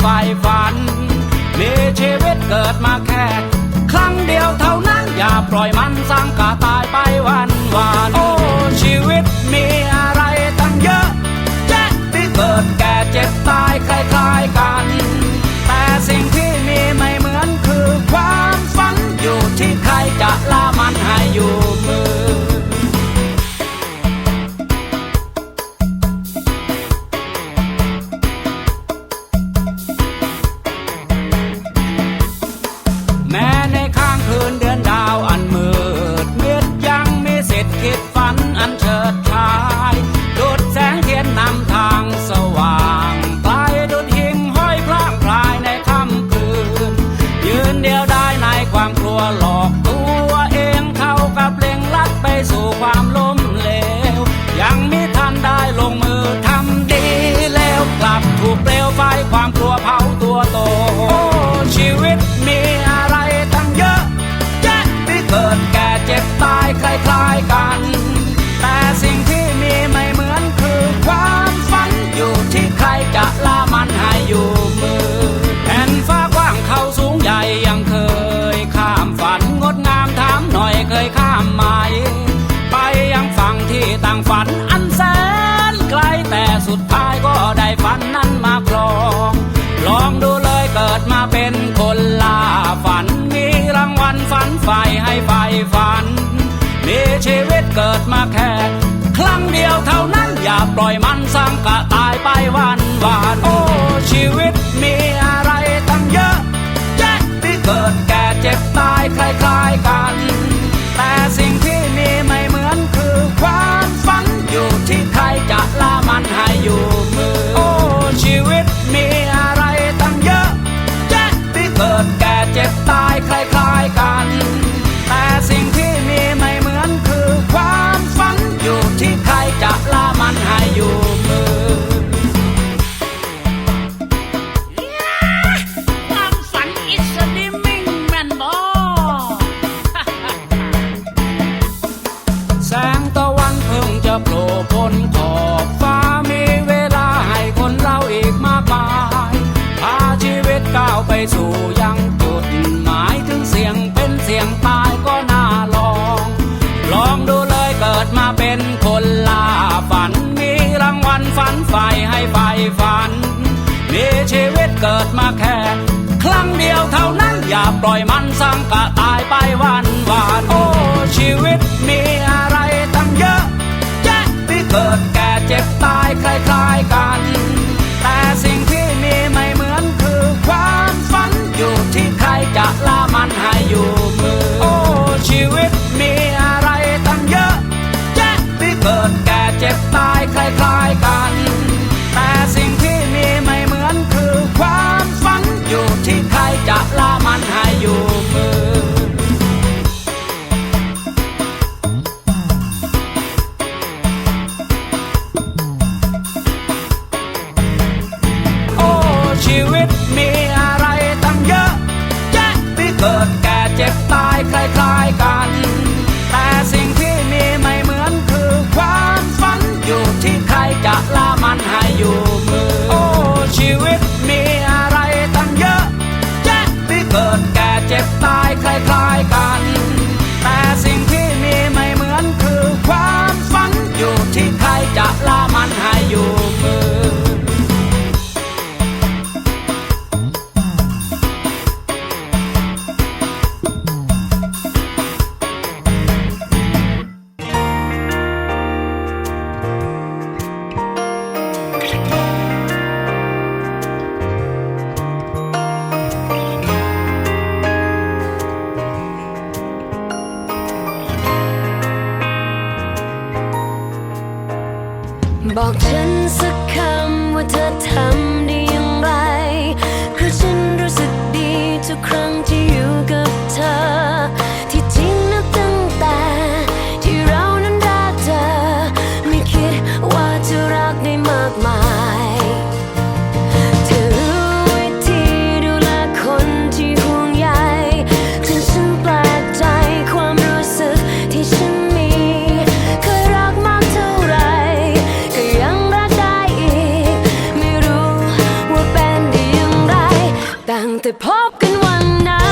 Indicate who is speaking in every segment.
Speaker 1: ใฝ่ายฝัน มีชีวิตเกิดมาแค่ คล้ายๆกัน แต่สิ่งที่มีไม่เหมือนคือความฝันอยู่ที่ใครจะละมันให้อยู่มือแผ่นฟ้ากว้างเขาสูงใหญ่ยังเคย ข้ามฝันงดงามถามหน่อยเคยข้ามไหม ไปยังฝั่งที่ต่างฝันอันแสนไกลแต่สุดท้ายก็ได้ฝันนั้นมาครอง ลองดูเลยเกิดมาเป็นคนล่าฝันมีรางวัลฝันใฝ่ให้ใฝ่ฝัน ยชีวิตเกิดมาแค่ครั้งเดียวเท่านั้นอย่าปล่อยมันสร้างกะตายไปวันวานโอ้ชีวิตมีอะไรตั้งเยอะแจ็ที่เกิดแก่เจ็บตายคล้ายๆกัน นขอบฟ้ามีเวลาให้คนเราอีกมากมายพาชีวิตก้าวไปสู่ยังจุดหมายถึงเสียงเป็นเสียงตายก็น่าลอง ลองดูเลยเกิดมาเป็นคนลาฝัน มีรางวัลฝันใฝ่ให้ใฝ่ฝัน มีชีวิตเกิดมาแค่ครั้งเดียวเท่านั้นอย่าปล่อยมันสังกะตายไปวันวานโอ้ชีวิตมีอะไร เกิดแก่เจ็บตายคล้ายๆกัน แต่สิ่ง บอก
Speaker 2: ฉันสักคำว่าเธอทำ night.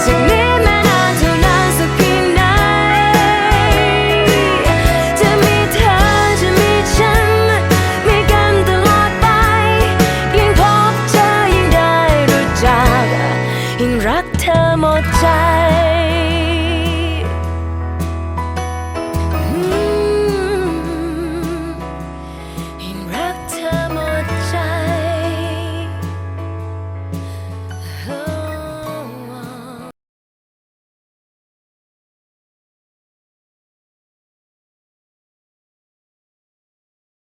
Speaker 2: designate